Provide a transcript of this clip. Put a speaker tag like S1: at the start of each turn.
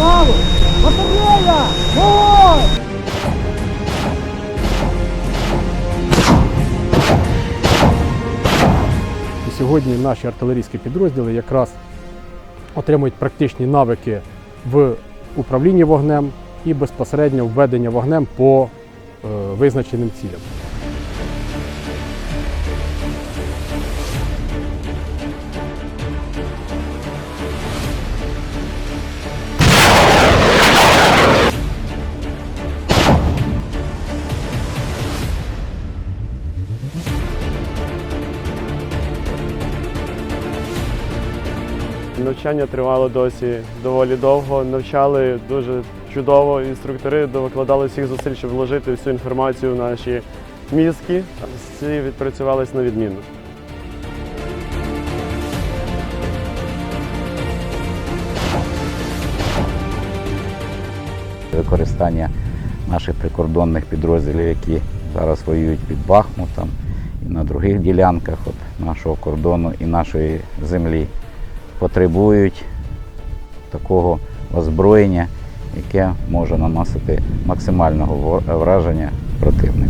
S1: заставу! Батарея! Вогонь! Сьогодні наші артилерійські підрозділи якраз отримують практичні навики в управлінні вогнем і безпосередньо введення вогнем по е, визначеним цілям.
S2: Навчання тривало досі доволі довго. Навчали дуже чудово. Інструктори докладали всіх зусиль, щоб вложити всю інформацію в наші мізки. Всі відпрацювались на відмінно.
S3: використання наших прикордонних підрозділів, які зараз воюють під Бахмутом і на других ділянках от нашого кордону і нашої землі, потребують такого озброєння, яке може наносити максимального враження противнику.